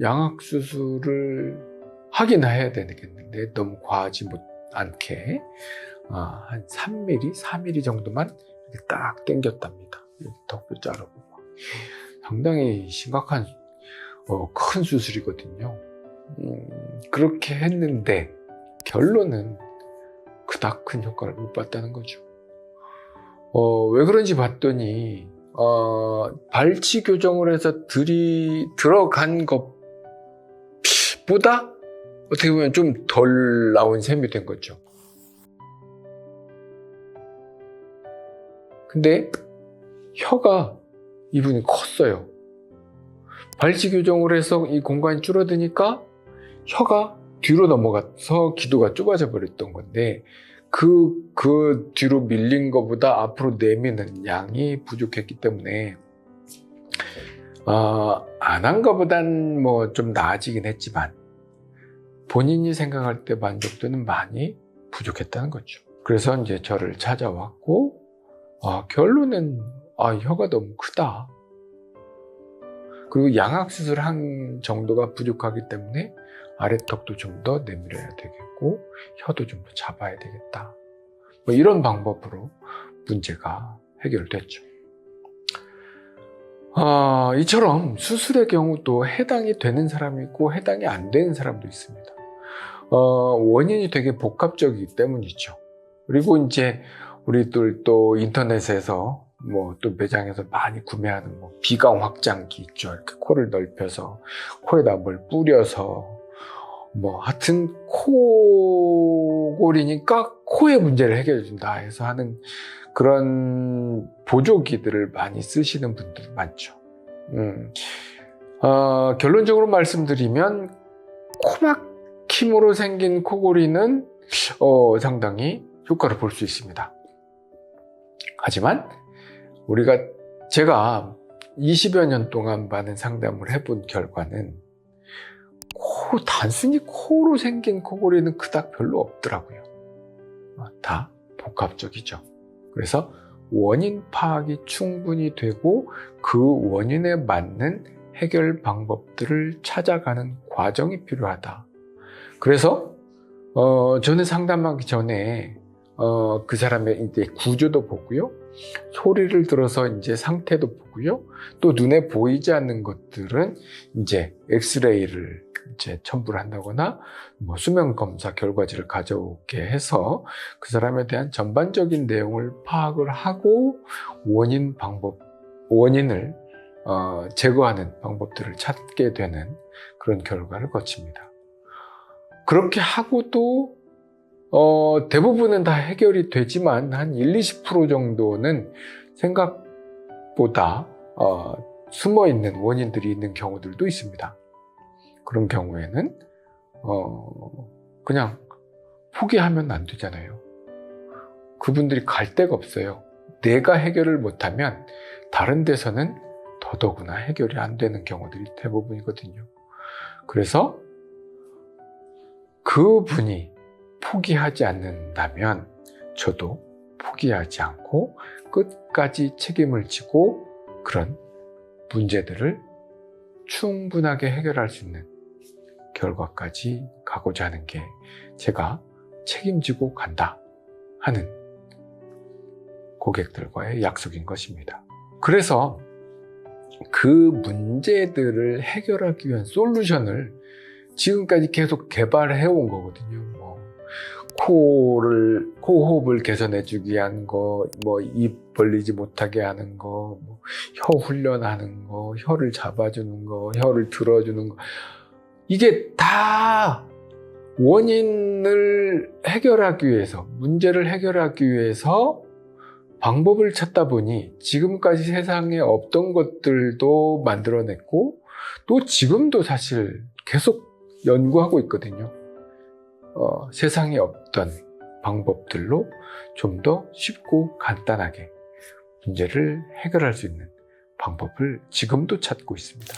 양악 수술을 하긴 해야 되겠는데 너무 과하지 못 않게 아, 한 3mm, 4mm 정도만 이렇게 딱 당겼답니다. 턱도 자르고 막. 상당히 심각한 어, 큰 수술이거든요. 음, 그렇게 했는데 결론은 그닥 큰 효과를 못 봤다는 거죠. 어, 왜 그런지 봤더니 어, 발치 교정을 해서 들이 들어간 것 보다 어떻게 보면 좀 덜 나온 셈이 된 거죠. 근데 혀가 이분이 컸어요. 발치 교정을 해서 이 공간이 줄어드니까 혀가 뒤로 넘어가서 기도가 좁아져 버렸던 건데 그, 그 뒤로 밀린 것보다 앞으로 내미는 양이 부족했기 때문에 어, 안 한 것보단 뭐 좀 나아지긴 했지만 본인이 생각할 때 만족도는 많이 부족했다는 거죠. 그래서 이제 저를 찾아왔고 아, 결론은 아, 혀가 너무 크다. 그리고 양악 수술한 정도가 부족하기 때문에 아래턱도 좀 더 내밀어야 되겠고 혀도 좀 더 잡아야 되겠다. 뭐 이런 방법으로 문제가 해결됐죠. 아, 이처럼 수술의 경우도 해당이 되는 사람이 있고 해당이 안 되는 사람도 있습니다. 어, 원인이 되게 복합적이기 때문이죠. 그리고 이제 우리들 또 인터넷에서 뭐 또 매장에서 많이 구매하는 뭐 비강 확장기 있죠. 이렇게 코를 넓혀서 코에다 뭘 뿌려서 뭐 하여튼 코골이니까 코의 문제를 해결해 준다 해서 하는 그런 보조기들을 많이 쓰시는 분들 많죠. 음. 어, 결론적으로 말씀드리면 코막 힘으로 생긴 코골이는 어, 상당히 효과를 볼 수 있습니다. 하지만 우리가 제가 20여 년 동안 많은 상담을 해본 결과는 코, 단순히 코로 생긴 코골이는 그닥 별로 없더라고요. 어, 다 복합적이죠. 그래서 원인 파악이 충분히 되고 그 원인에 맞는 해결 방법들을 찾아가는 과정이 필요하다. 그래서 어, 저는 상담하기 전에 어, 그 사람의 이제 구조도 보고요. 소리를 들어서 이제 상태도 보고요. 또 눈에 보이지 않는 것들은 이제 엑스레이를 이제 첨부를 한다거나 뭐 수면 검사 결과지를 가져오게 해서 그 사람에 대한 전반적인 내용을 파악을 하고 원인 방법, 원인을 어, 제거하는 방법들을 찾게 되는 그런 결과를 거칩니다. 그렇게 하고도 어, 대부분은 다 해결이 되지만 한 1, 20% 정도는 생각보다 어, 숨어 있는 원인들이 있는 경우들도 있습니다. 그런 경우에는 어, 그냥 포기하면 안 되잖아요. 그분들이 갈 데가 없어요. 내가 해결을 못하면 다른 데서는 더더구나 해결이 안 되는 경우들이 대부분이거든요. 그래서 그분이 포기하지 않는다면 저도 포기하지 않고 끝까지 책임을 지고 그런 문제들을 충분하게 해결할 수 있는 결과까지 가고자 하는 게 제가 책임지고 간다 하는 고객들과의 약속인 것입니다. 그래서 그 문제들을 해결하기 위한 솔루션을 지금까지 계속 개발해 온 거거든요. 뭐 코를 코호흡을 개선해주기 위한 거, 뭐 입 벌리지 못하게 하는 거, 뭐 혀 훈련하는 거, 혀를 잡아주는 거, 혀를 들어주는 거 이게 다 원인을 해결하기 위해서 문제를 해결하기 위해서 방법을 찾다 보니 지금까지 세상에 없던 것들도 만들어냈고 또 지금도 사실 계속 연구하고 있거든요. 어, 세상에 없던 방법들로 좀 더 쉽고 간단하게 문제를 해결할 수 있는 방법을 지금도 찾고 있습니다.